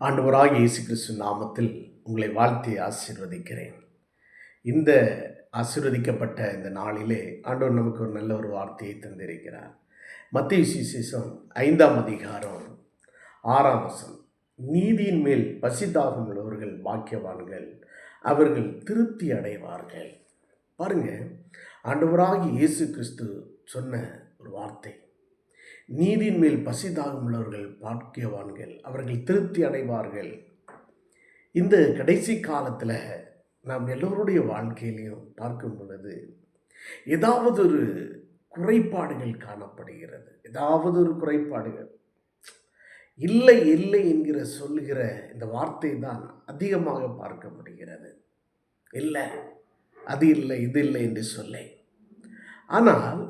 ஆண்டவராக இயேசு கிறிஸ்து நாமத்தில் உங்களை வாழ்த்தி ஆசீர்வதிக்கிறேன். இந்த ஆசீர்வதிக்கப்பட்ட இந்த நாளிலே ஆண்டவர் நமக்கு ஒரு நல்ல ஒரு வார்த்தையை தந்திருக்கிறார். மத்திய விசேஷம் ஐந்தாம் அதிகாரம் ஆறாம் வசம் நீதியின் மேல் பசிதாகம் உள்ளவர்கள் பாக்கியவான்கள் அவர்கள் திருப்தி அடைவார்கள். பாருங்க ஆண்டவராகி இயேசு கிறிஸ்து சொன்ன ஒரு வார்த்தை. நீதியின் மேல் பசிதாகம் உள்ளவர்கள் பாக்கியவான்கள் அவர்கள் திருப்தி அடைவார்கள். இந்த கடைசி காலத்தில் நாம் எல்லோருடைய வாழ்க்கையிலையும் பார்க்கும் பொழுது ஏதாவது ஒரு குறைபாடுகள் காணப்படுகிறது. ஏதாவது ஒரு குறைபாடுகள். இல்லை இல்லை என்கிற சொல்லுகிற இந்த வார்த்தை தான் அதிகமாக பார்க்க முடிகிறது. இல்லை அது இல்லை இது இல்லை என்று சொல்லை ஆனால்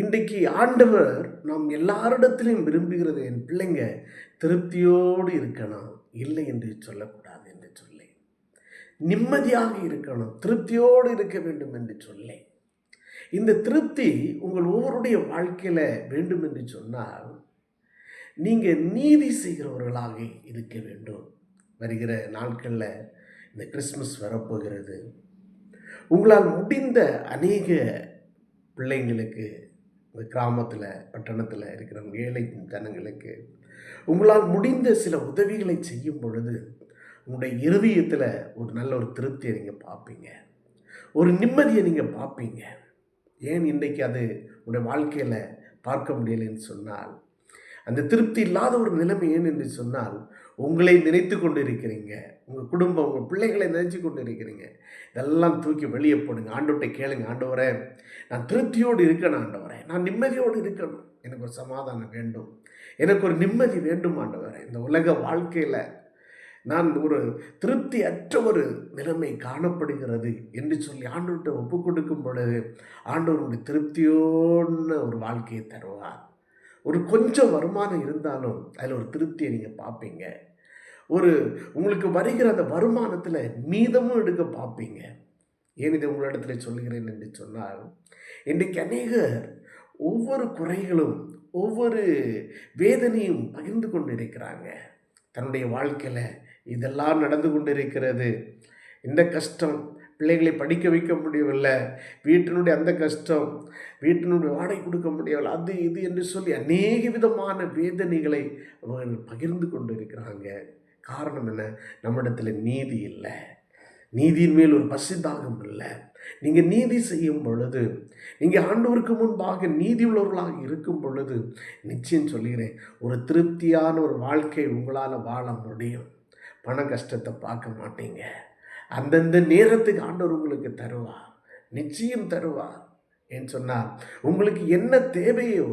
இன்றைக்கு ஆண்டவர் நாம் எல்லாரிடத்திலையும் விரும்புகிறது என் பிள்ளைங்க திருப்தியோடு இருக்கணும். இல்லை என்று சொல்லக்கூடாது என்று சொல்லி நிம்மதியாக இருக்கணும். திருப்தியோடு இருக்க வேண்டும் என்று சொல்லி இந்த திருப்தி உங்கள் ஒவ்வொருடைய வாழ்க்கையில் வேண்டும் என்று சொன்னால் நீங்கள் நீதி செய்கிறவர்களாக இருக்க வேண்டும். வருகிற நாட்களில் இந்த கிறிஸ்மஸ் வரப்போகிறது. உங்களால் முடிந்த அநேக பிள்ளைங்களுக்கு இந்த கிராமத்தில் பட்டணத்தில் இருக்கிற ஏழை ஜனங்களுக்கு உங்களால் முடிந்த சில உதவிகளை செய்யும் பொழுது உங்களுடைய இருதயத்தில் ஒரு நல்ல ஒரு திருப்தியை நீங்கள் பார்ப்பீங்க. ஒரு நிம்மதியை நீங்கள் பார்ப்பீங்க. ஏன் இன்றைக்கு அது உங்களுடைய வாழ்க்கையில் பார்க்க முடியலைன்னு சொன்னால் அந்த திருப்தி இல்லாத ஒரு நிலைமை ஏன் என்று சொன்னால் உங்களை நினைத்து கொண்டு இருக்கிறீங்க உங்கள் குடும்பம் உங்கள் பிள்ளைகளை நினைச்சு கொண்டு இருக்கிறீங்க இதெல்லாம் தூக்கி வெளியே போடுங்க. ஆண்டவர்கிட்ட கேளுங்க ஆண்டவரே நான் திருப்தியோடு இருக்கணும் ஆண்டவரே. நான் நிம்மதியோடு இருக்கணும் எனக்கு ஒரு சமாதானம் வேண்டும். எனக்கு ஒரு நிம்மதி வேண்டும் ஆண்டவரே. இந்த உலக வாழ்க்கையில் நான் ஒரு திருப்தி அற்ற ஒரு நிலைமை காணப்படுகிறது என்று சொல்லி ஆண்டவர்கிட்ட ஒப்பு கொடுக்கும் பொழுது ஆண்டவருடைய திருப்தியோன்னு ஒரு வாழ்க்கையை தருவார். ஒரு கொஞ்சம் வருமானம் இருந்தாலும் அதில் ஒரு திருப்தியை நீங்கள் பார்ப்பீங்க. ஒரு உங்களுக்கு வருகிற அந்த வருமானத்தில் மீதமும் எடுக்க பார்ப்பீங்க. ஏன் இதை உங்களிடத்துல சொல்கிறேன் என்று சொன்னால் இன்றைக்கு அநேகர் ஒவ்வொரு குறைகளும் ஒவ்வொரு வேதனையும் பகிர்ந்து கொண்டு இருக்கிறாங்க தன்னுடைய வாழ்க்கையில் இதெல்லாம் நடந்து கொண்டு இருக்கிறது இந்த கஷ்டம் பிள்ளைகளை படிக்க வைக்க முடியவில்லை. வீட்டினுடைய அந்த கஷ்டம் வீட்டினுடைய வாடகை கொடுக்க முடியவில்லை. அது இது என்று சொல்லி அநேக விதமான வேதனைகளை அவர்கள் பகிர்ந்து கொண்டு இருக்கிறாங்க காரணம் என்ன? நம்மிடத்தில் நீதி இல்லை. நீதியின் மேல் ஒரு பசிதாகம் இல்லை. நீங்கள் நீதி செய்யும் பொழுது நீங்கள் ஆண்டவருக்கு முன்பாக நீதி உள்ளவர்களாக இருக்கும் பொழுது நிச்சயம் சொல்கிறேன் ஒரு திருப்தியான ஒரு வாழ்க்கை உங்களால் வாழ முடியும். பண கஷ்டத்தை பார்க்க மாட்டீங்க. அந்தந்த நேரத்துக்கு ஆண்டவர் உங்களுக்கு தருவார். நிச்சயம் தருவார் என்று சொன்னால் உங்களுக்கு என்ன தேவையோ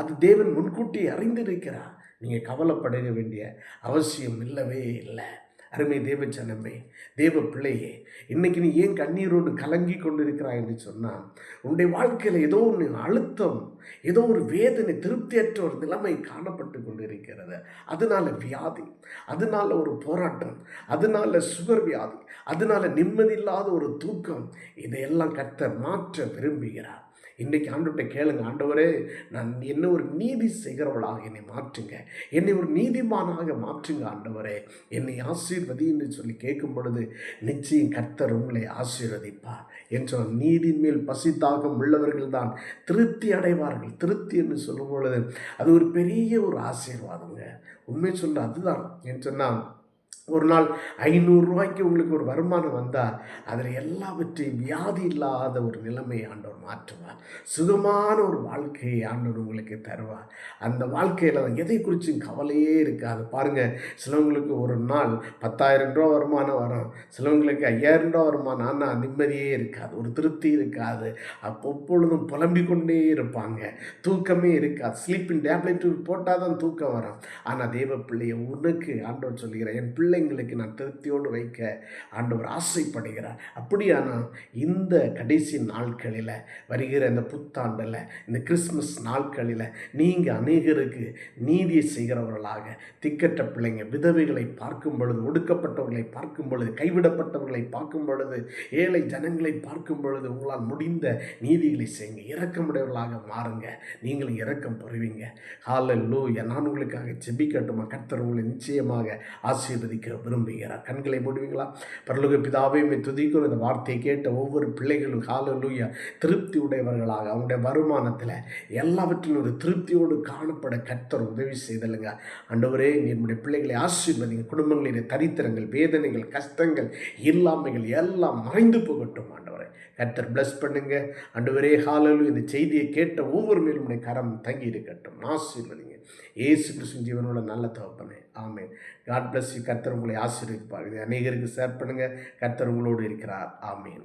அது தேவன் முன்கூட்டி அறிந்திருக்கிறார். நீங்கள் கவலைப்பட வேண்டிய அவசியம் இல்லவே இல்லை. அருமை தேவ ஜனமே தேவ பிள்ளையே இன்னைக்கு நீ ஏன் கண்ணீரோடு கலங்கி கொண்டு இருக்கிறாய் என்று சொன்னால் உன்னுடைய வாழ்க்கையில் ஏதோ ஒன்று அழுத்தம் ஏதோ ஒரு வேதனை திருப்தியற்ற ஒரு நிலைமை காணப்பட்டு கொண்டு இருக்கிறது அதனால வியாதி அதனால ஒரு போராட்டம் அதனால சுகர் வியாதி அதனால நிம்மதியில்லாத ஒரு தூக்கம் இதையெல்லாம் கத்த மாற்ற விரும்புகிறார். இன்றைக்கி ஆண்டவர்கிட்ட கேளுங்க ஆண்டவரே நான் என்ன ஒரு நீதி செய்கிறவளாக என்னை மாற்றுங்க. என்னை ஒரு நீதிமானாக மாற்றுங்க ஆண்டவரே. என்னை ஆசீர்வதி என்று சொல்லி கேட்கும் பொழுது நிச்சயம் கர்த்தர் உங்களை ஆசீர்வதிப்பார் என்ற நீதியின் மேல் பசித்தாகம் உள்ளவர்கள் தான் திருப்தி அடைவார்கள். திருப்தி என்று சொல்லும் பொழுது அது ஒரு பெரிய ஒரு ஆசீர்வாதங்க. உண்மை சொல்ல அதுதான். என்று சொன்னால் ஒரு நாள் ஐநூறுரூவாய்க்கு உங்களுக்கு ஒரு வருமானம் வந்தால் அதில் எல்லாவற்றையும் வியாதி இல்லாத ஒரு நிலைமையை ஆண்டவர் மாற்றுவார். சுகமான ஒரு வாழ்க்கையை ஆண்டவர் உங்களுக்கு தருவார். அந்த வாழ்க்கையில் எதை குறித்தும் கவலையே இருக்காது. பாருங்கள் சிலவங்களுக்கு ஒரு நாள் பத்தாயிரம் ரூபா வருமானம் வரும். சிலவங்களுக்கு ஐயாயிரம் ரூபா வருமானம் ஆனால் நிம்மதியே இருக்காது. ஒரு திருப்தி இருக்காது. அப்போ எப்பொழுதும் புலம்பிக் கொண்டே இருப்பாங்க. தூக்கமே இருக்காது. ஸ்லீப்பிங் டேப்லெட் போட்டால் தான் தூக்கம் வரும். ஆனால் தேவ பிள்ளையை உனக்கு ஆண்டவர் சொல்கிறேன் என் பிள்ளை பிள்ளைங்களுக்கு நான் திருப்தியோடு வைக்க ஆண்டவர் ஆசைப்படுகிறார். அப்படியானால் இந்த கடைசி நாட்களில் வருகிற இந்த புத்தாண்டில் இந்த கிறிஸ்மஸ் நாட்களில் நீங்கள் அநேகருக்கு நீதியை செய்கிறவர்களாக திக்கற்ற பிள்ளைங்க விதவைகளை பார்க்கும் பொழுது ஒடுக்கப்பட்டவர்களை பார்க்கும் பொழுது கைவிடப்பட்டவர்களை பார்க்கும் பொழுது ஏழை ஜனங்களை பார்க்கும் பொழுது உங்களால் முடிந்த நீதிகளை செய்யுங்க. இரக்கமுடையவர்களாக மாறுங்க. நீங்களும் இரக்கம் பெறுவீங்க. ஹால லூ நான் உங்களுக்காக செபிக்கட்டுமா கர்த்தர் உங்களை நிச்சயமாக ஆசீர்வதிக்க விரும்புகிறார். கண்களை மூடுவீங்களா? பரலோக பிதாவே மே துதிக்கும் இந்த வார்த்தையை கேட்ட ஒவ்வொரு பிள்ளைகளும் ஹால திருப்தி உடையவர்களாக அவங்களுடைய வருமானத்தில் எல்லாவற்றிலும் ஒரு திருப்தியோடு காணப்பட கர்த்தர் உதவி செய்தலுங்க. அண்டவரே நம்முடைய பிள்ளைகளை ஆசீர்வதிங்க. குடும்பங்களிலே தரித்திரங்கள் வேதனைகள் கஷ்டங்கள் இல்லாமைகள் எல்லாம் மறைந்து போகட்டும் ஆண்டவரே. கர்த்தர் பிளஸ் பண்ணுங்க. அண்டவரே ஹாலலு இந்த செய்தியை கேட்ட ஒவ்வொரு மேலும் உடைய கரம் தங்கி இருக்கட்டும். ஆசீர்வதிங்க. ஏசு கிறிஸ்துவின் ஜீவனோட நல்ல தகப்பனே. ஆமே காட் பிளஸ் யூ கர்த்தர் உங்களை ஆசீர்வதிப்பார். இதை அநேகருக்கு ஷேர் பண்ணுங்கள் கர்த்தர் உங்களோடு இருக்கிறார். ஆமேன்.